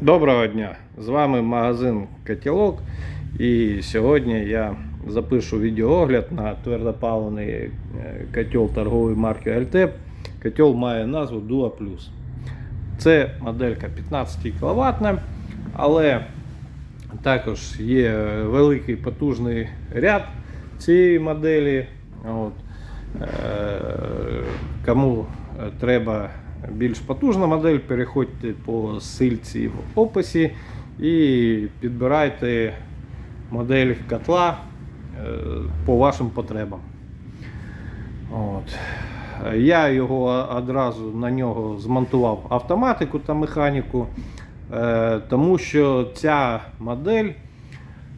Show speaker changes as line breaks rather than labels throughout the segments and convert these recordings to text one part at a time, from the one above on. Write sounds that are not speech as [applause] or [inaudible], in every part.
Доброго дня! З вами магазин Котілок. І сьогодні я запишу відеоогляд на твердопаливний е, котел торгової марки Altep. Котел має назву Duo Plus. Це моделька 15 кВт, але також є великий потужний ряд цієї моделі. От. Е, Кому треба більш потужна модель, переходьте по ссылці в описі і підбирайте модель котла е, по вашим потребам. От. Я його одразу на нього змонтував автоматику та механіку, е, тому що ця модель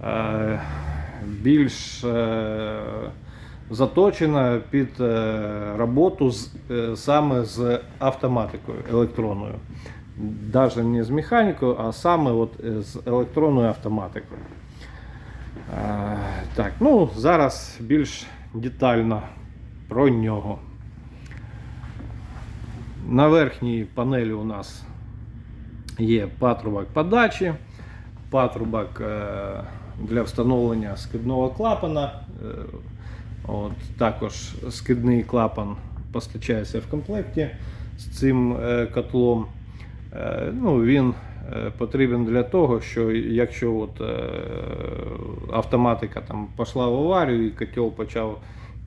е, більш заточена під е, роботу з, е, саме з автоматикою електронною. Навіть не з механікою, а саме от е, з електронною автоматикою. Так, ну зараз більш детально про нього. На верхній панелі у нас є патрубок подачі, патрубок для встановлення скидного клапана. От, також скидний клапан постачається в комплекті з цим е, котлом. Е, ну, він е, потрібен для того, що якщо от, автоматика там пішла в аварію і котел почав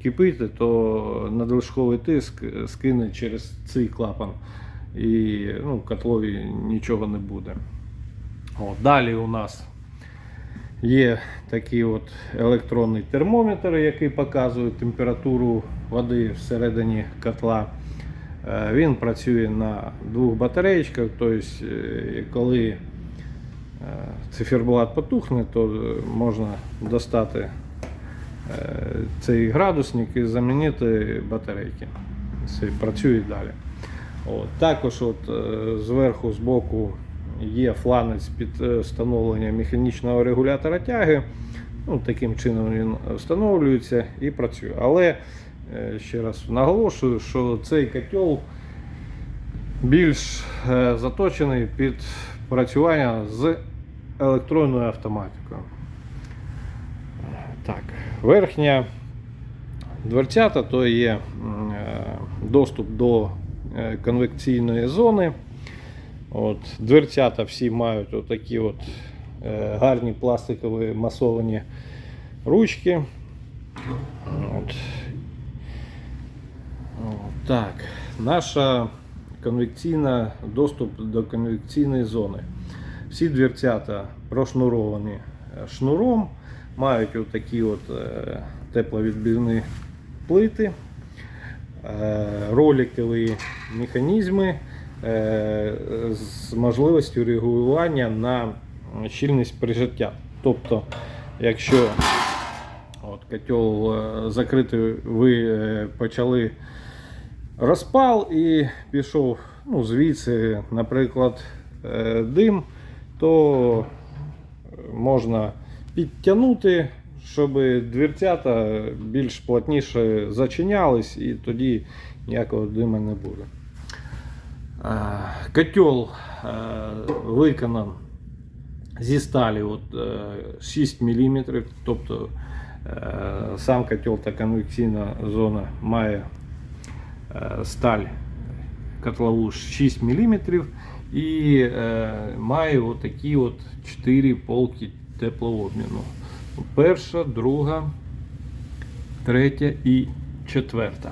кипіти, то надлишковий тиск скине через цей клапан і ну, котлові нічого не буде. От, далі у нас Є такий от електронний термометр, який показує температуру води всередині котла. Е, Він працює на двох батареєчках, тобто, е, коли е, циферблат потухне, то можна достати цей градусник і замінити батарейки. Це працює далі. От. Також от, зверху, збоку є фланець під е, встановлення механічного регулятора тяги. Ну, таким чином він встановлюється і працює. Але е, ще раз наголошую, що цей котел більш е, заточений під працювання з електронною автоматикою. Так, верхня дверцята то є доступ до конвекційної зони. От, дверцята всі мають отакі от, е, гарні пластикові масовані ручки. От. Так, наша конвекційна доступ до конвекційної зони. Всі дверцята прошнуровані е, шнуром, мають отакі от е, тепловідбивні плити, е, роликові механізми з можливістю регулювання на щільність прижиття. Тобто, якщо от, котел е, закритий, ви е, почали розпал і пішов ну, звідси, наприклад, е, дим, то можна підтягнути, щоб дверцята більш плотніше зачинялись і тоді ніякого дима не буде. Е, Котел е, виконан зі сталі от, е, 6 мм, тобто е, сам котел та конвекційна зона має е, сталь котлову 6 мм і е, має отакі от 4 полки теплообміну. Перша, друга, третя і четверта.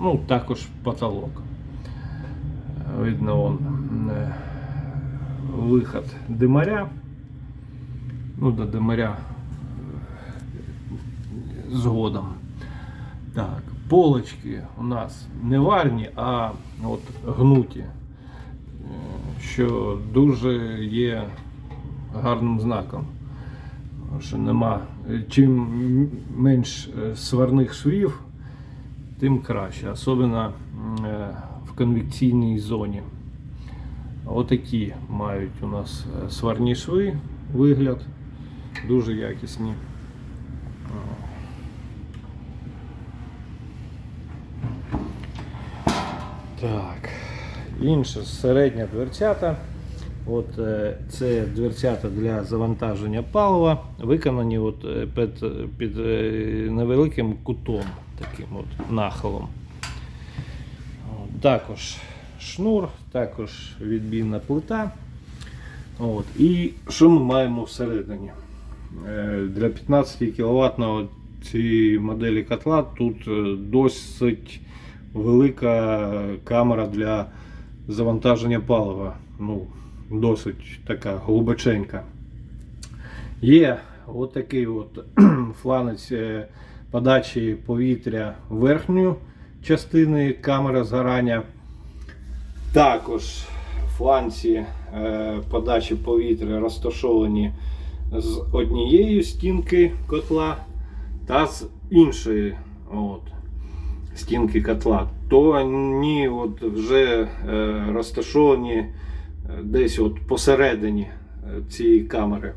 Ну, також потолок. Видно вон е, виход димаря. Ну, до димаря е, згодом. Так, полочки у нас не варні, а от гнуті, е, що дуже є гарним знаком. Що нема. Чим менш е, сварних швів, тим краще, особливо е, в конвекційній зоні. Отакі мають у нас е, сварні шви, вигляд, дуже якісні. Так, інше середня дверцята. От е, це дверцята для завантаження палива, виконані от е, під, під невеликим кутом, таким от нахилом. Також шнур, також відбійна плита. От. І що ми маємо всередині? Е, Для 15 кВт цієї моделі котла тут е, досить велика камера для завантаження палива. Ну, досить така глибоченька. Є отакий от [clears throat] фланець е, подачі повітря верхньої частини камери згорання. Також фланці е, подачі повітря розташовані з однієї стінки котла та з іншої от, стінки котла. То вони от вже е, розташовані е, десь от посередині цієї камери.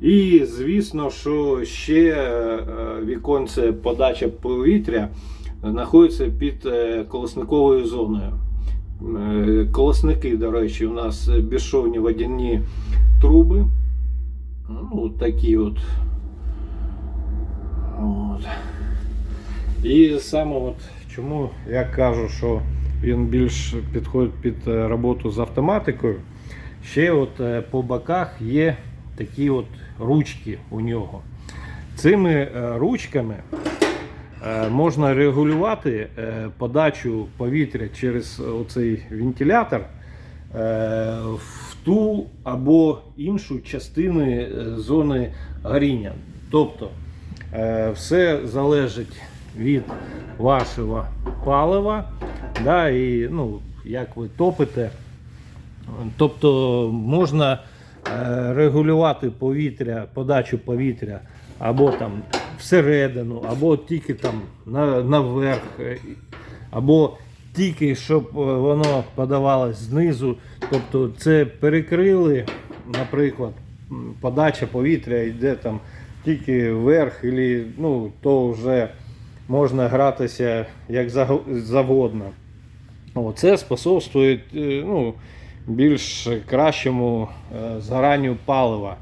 І звісно, що ще віконце подача повітря знаходиться під е, колосниковою зоною. Е, Колосники, до речі, у нас безшовні водяні труби. Ну, такі от. от. І саме от чому я кажу, що він більш підходить під е, роботу з автоматикою. Ще от по боках є такі от ручки у нього. Цими ручками можна регулювати е, подачу повітря через оцей вентилятор е, в ту або іншу частину е, зони горіння. Тобто е, все залежить від вашого палива, да, і ну, як ви топите. Тобто можна е, регулювати повітря, подачу повітря або там всередину, або тільки там на, наверх, або тільки щоб е, воно подавалось знизу. Тобто це перекрили, наприклад, подача повітря йде там тільки вверх, ілі, ну, то вже можна гратися як завгодно. Це способствує е, ну, більш кращому е, згоранню палива.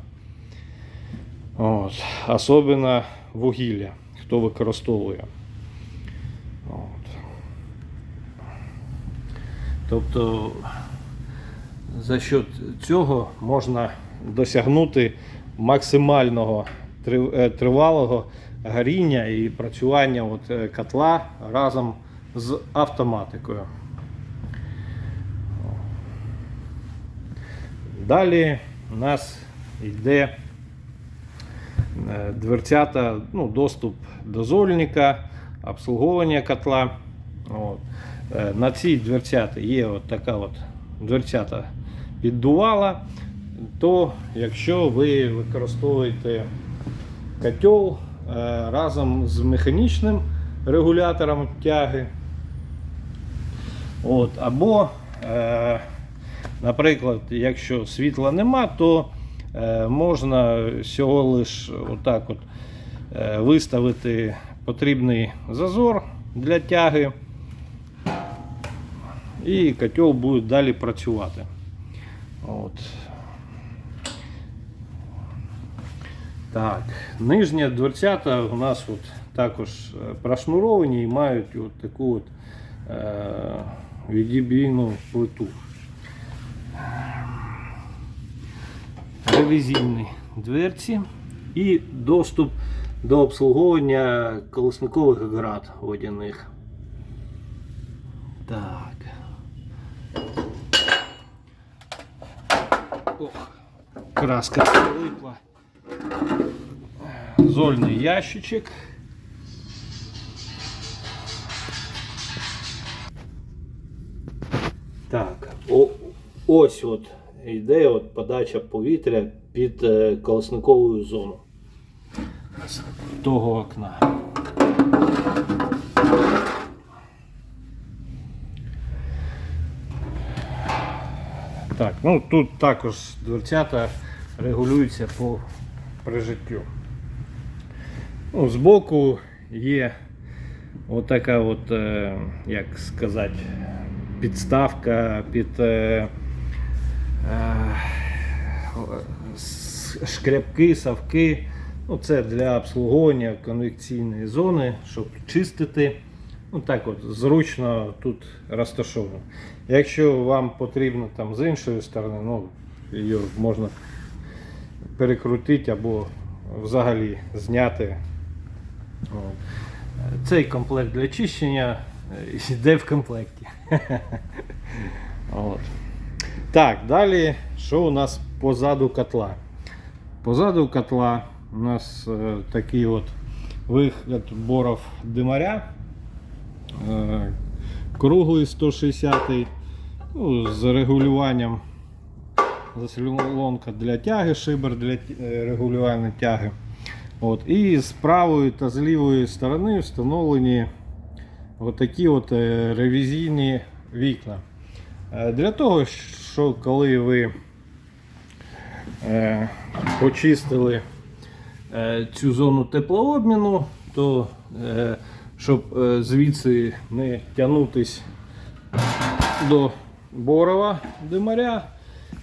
От. Особливо вугілля, хто використовує. От. Тобто за счет цього можна досягнути максимального е, тривалого горіння і працювання от е, котла разом з автоматикою. Далі у нас йде дверцята, ну, доступ до зольника, обслуговування котла. От. Е, На цій дверцяти є от така от дверцята піддувала, то якщо ви використовуєте котел е, разом з механічним регулятором тяги, от, або е, Наприклад, якщо світла нема, то е, можна всього лиш отак от, е, виставити потрібний зазор для тяги, і котел буде далі працювати. От. Так, нижні дверцята у нас от також е, прошнуровані і мають от таку от, е, відібійну плиту. Ревізійні дверці і доступ до обслуговування колесникових град водяних. Так. Ох, краска прилипла. Зольний ящичок. Так, о, ось от йде от подача повітря під е, колесникову зону з того окна. Так, ну тут також дверцята регулюються по прижиттю. Ну, збоку є отака от, е, як сказати, підставка під е, шкрябки, савки. Ну, це для обслуговування конвекційної зони, щоб чистити. Ну так от, зручно тут розташовано. Якщо вам потрібно там з іншої сторони, ну, її можна перекрутити або взагалі зняти. Цей комплект для чищення е, йде в комплекті. [laughs] От. Так, далі, що у нас позаду котла? Позаду котла у нас е, такий от вигляд боров димаря. Е, круглий 160 ну, з регулюванням заслонка для тяги, шибер для е, регулювання тяги. От. І з правої та з лівої сторони встановлені отакі от е, ревізійні вікна. Е, Для того, що коли ви е, почистили е, цю зону теплообміну, то е, щоб е, звідси не тягнутись до борова димаря,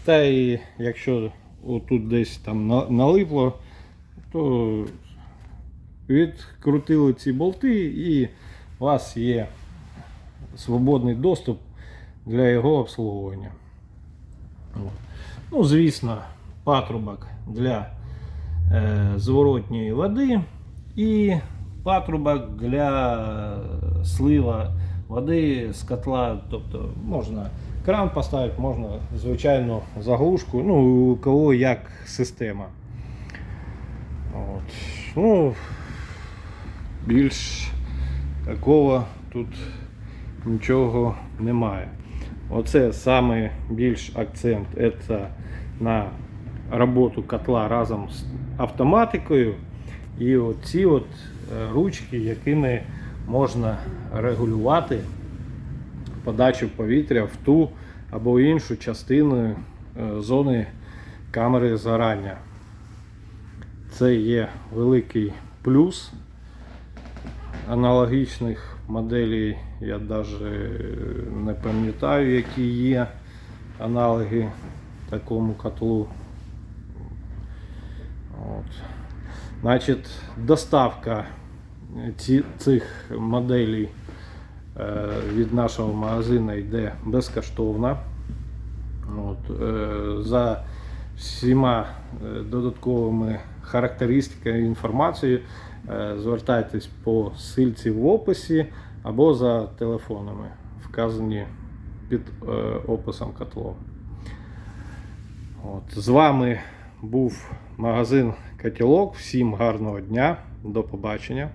та і якщо отут десь там налипло, то відкрутили ці болти і у вас є свободний доступ для його обслуговування. Ну, звісно, патрубок для е, зворотньої води і патрубок для слива води з котла. Тобто можна кран поставити, можна звичайну заглушку, ну, у кого як система. От. Ну, більш такого тут нічого немає. Оце саме більш акцент це на роботу котла разом з автоматикою. І оці от е, ручки, якими можна регулювати подачу повітря в ту або іншу частину е, зони камери згорання. Це є великий плюс. Аналогічних моделей я навіть не пам'ятаю, які є аналоги такому котлу. От. Значить, доставка ці, цих моделей е, від нашого магазину йде безкоштовна. От, е, за всіма е, додатковими характеристиками і інформацією звертайтесь по ссылці в описі або за телефонами, вказані під е, описом котлом. От, з вами був магазин Котілок. Всім гарного дня, до побачення.